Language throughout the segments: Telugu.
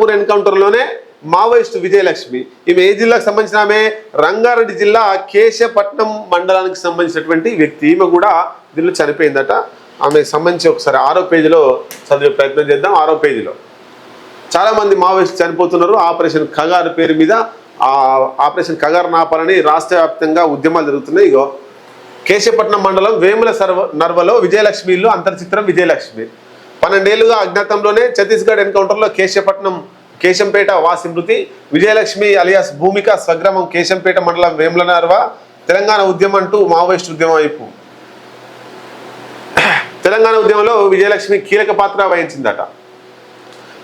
అనంతపూర్ ఎన్కౌంటర్లోనే మావోయిస్టు విజయలక్ష్మి. ఈమె ఏ జిల్లాకు సంబంధించిన ఆమె రంగారెడ్డి జిల్లా కేశపట్నం మండలానికి సంబంధించినటువంటి వ్యక్తి. ఈమె కూడా దీనిలో చనిపోయిందట. ఆమెకు సంబంధించి ఒకసారి ఆరో పేజీలో చదివే ప్రయత్నం చేద్దాం. ఆరో పేజీలో. చాలామంది మావోయిస్ట్ మావోయిస్టు చనిపోతున్నారు. ఆపరేషన్ కగారు పేరు మీద. ఆ ఆపరేషన్ కగారు నాపాలని రాష్ట్ర వ్యాప్తంగా ఉద్యమాలు జరుగుతున్నాయి. ఇగో కేశపట్నం మండలం వేముల సర్వ నర్వలో విజయలక్ష్మిలో అంతర్చిత్రం విజయలక్ష్మి. పన్నెండేళ్ళుగా అజ్ఞాతంలోనే ఛత్తీస్గఢ్ ఎన్కౌంటర్లో కేశపట్నం కేశంపేట వాసి మృతి విజయలక్ష్మి అలియాస్ భూమిక స్వగ్రామం కేశంపేట మండలం వేముల నర్వ తెలంగాణ ఉద్యమం అంటూ మావోయిస్ట్ ఉద్యమం వైపు. తెలంగాణ ఉద్యమంలో విజయలక్ష్మి కీలక పాత్ర వహించిందట.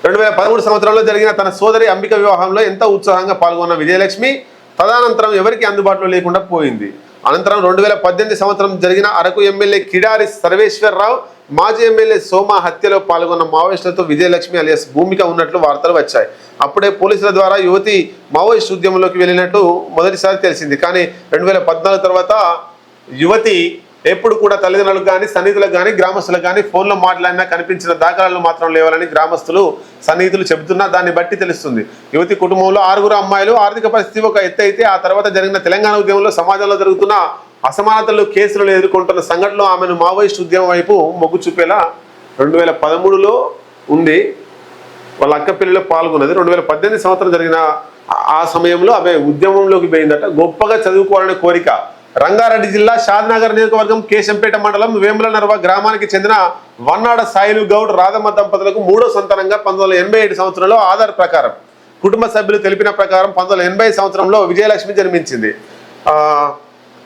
రెండు వేల పదమూడు సంవత్సరంలో జరిగిన తన సోదరి అంబిక వివాహంలో ఎంతో ఉత్సాహంగా పాల్గొన్న విజయలక్ష్మి తదనంతరం ఎవరికి అందుబాటులో లేకుండా పోయింది. అనంతరం రెండు వేల పద్దెనిమిది సంవత్సరం జరిగిన అరకు ఎమ్మెల్యే కిడారి సర్వేశ్వరరావు మాజీ ఎమ్మెల్యే సోమ హత్యలో పాల్గొన్న మావోయిస్టులతో విజయలక్ష్మి అలియాస్ భూమిక ఉన్నట్లు వార్తలు వచ్చాయి. అప్పుడే పోలీసుల ద్వారా యువతి మావోయిస్ట్ ఉద్యమంలోకి వెళ్ళినట్టు మొదటిసారి తెలిసింది. కానీ రెండు వేల పద్నాలుగు తర్వాత యువతి ఎప్పుడు కూడా తల్లిదండ్రులకు కానీ సన్నిహితులకు కానీ గ్రామస్తులకు కానీ ఫోన్లో మాట్లాడినా కనిపించిన దాఖలాలు మాత్రం లేవాలని గ్రామస్తులు సన్నిహితులు చెబుతున్నా దాన్ని బట్టి తెలుస్తుంది. యువతి కుటుంబంలో ఆరుగురు అమ్మాయిలు ఆర్థిక పరిస్థితి ఒక ఎత్తు అయితే ఆ తర్వాత జరిగిన తెలంగాణ ఉద్యమంలో సమాజంలో జరుగుతున్న అసమానతలు కేసులను ఎదుర్కొంటున్న సంఘటనలో ఆమెను మావోయిస్ట్ ఉద్యమం వైపు మొగ్గు చూపేలా రెండు వేల పదమూడులో ఉంది వాళ్ళ అక్క పెళ్ళిలో పాల్గొన్నది. రెండు వేల పద్దెనిమిది సంవత్సరం జరిగిన ఆ- సమయంలో ఆమె ఉద్యమంలోకి పోయిందట. గొప్పగా చదువుకోవాలనే కోరిక. రంగారెడ్డి జిల్లా షాద్నగర్ నియోజకవర్గం కేశంపేట మండలం వేముల నర్వ గ్రామానికి చెందిన వన్నాడ సాయిలు గౌడ్ రాధమ్మ దంపతులకు మూడో సంతానంగా పంతొమ్మిది ఎనభై ఏడు సంవత్సరంలో ఆధార్ ప్రకారం కుటుంబ సభ్యులు తెలిపిన ప్రకారం పంతొమ్మిది ఎనభై సంవత్సరంలో విజయలక్ష్మి జన్మించింది. ఆ,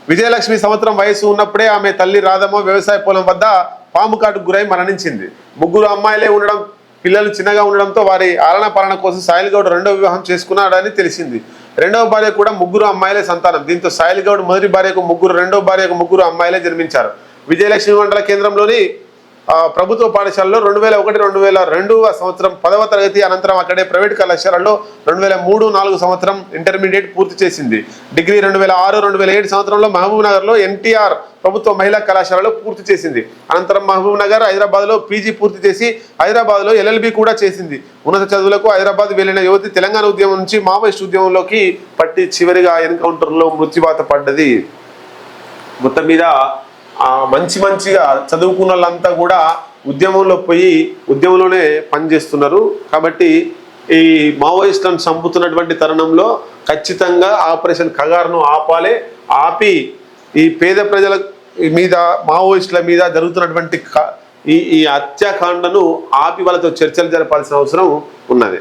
విజయలక్ష్మి సంవత్సరం వయసు ఉన్నప్పుడే ఆమె తల్లి రాధమ్మ వ్యవసాయ పొలం వద్ద పాము కాటుకు గురై మరణించింది. ముగ్గురు అమ్మాయిలే ఉండడం పిల్లలు చిన్నగా ఉండడంతో వారి ఆలన పాలన కోసం సాయిల్ గౌడ్ రెండో వివాహం చేసుకున్నాడని తెలిసింది. రెండవ భార్య కూడా ముగ్గురు అమ్మాయిలే సంతానం. దీంతో సాయిల్ గౌడ్ మొదటి భార్యకు ముగ్గురు రెండవ భార్యకు ముగ్గురు అమ్మాయిలే జన్మించారు. విజయలక్ష్మి మండల కేంద్రంలోని ప్రభుత్వ పాఠశాలలో రెండు వేల ఒకటి రెండు వేల రెండవ సంవత్సరం పదవ తరగతి అనంతరం అక్కడే ప్రైవేట్ కళాశాలలో రెండు వేల మూడు నాలుగు సంవత్సరం ఇంటర్మీడియట్ పూర్తి చేసింది. డిగ్రీ రెండు వేల ఆరు రెండు వేల ఏడు సంవత్సరంలో మహబూబ్నగర్లో ఎన్టీఆర్ ప్రభుత్వ మహిళా కళాశాలలో పూర్తి చేసింది. అనంతరం మహబూబ్నగర్ హైదరాబాద్లో పీజీ పూర్తి చేసి హైదరాబాద్లో ఎల్ఎల్బి కూడా చేసింది. ఉన్నత చదువులకు హైదరాబాద్ వెళ్ళిన యువతి తెలంగాణ ఉద్యమం నుంచి మావోయిస్ట్ ఉద్యమంలోకి పట్టి చివరిగా ఎన్కౌంటర్లో మృత్యువాత పడ్డది. మొత్తం మీద మంచి మంచిగా చదువుకున్న వాళ్ళంతా కూడా ఉద్యమంలో పోయి ఉద్యమంలోనే పనిచేస్తున్నారు. కాబట్టి ఈ మావోయిస్టులను చంపుతున్నటువంటి తరుణంలో ఖచ్చితంగా ఆపరేషన్ కగార్ను ఆపాలి ఆపి ఈ పేద ప్రజల మీద మావోయిస్టుల మీద జరుగుతున్నటువంటి ఈ ఈ హత్యాకాండను ఆపి వాళ్ళతో చర్చలు జరపాల్సిన అవసరం ఉన్నది.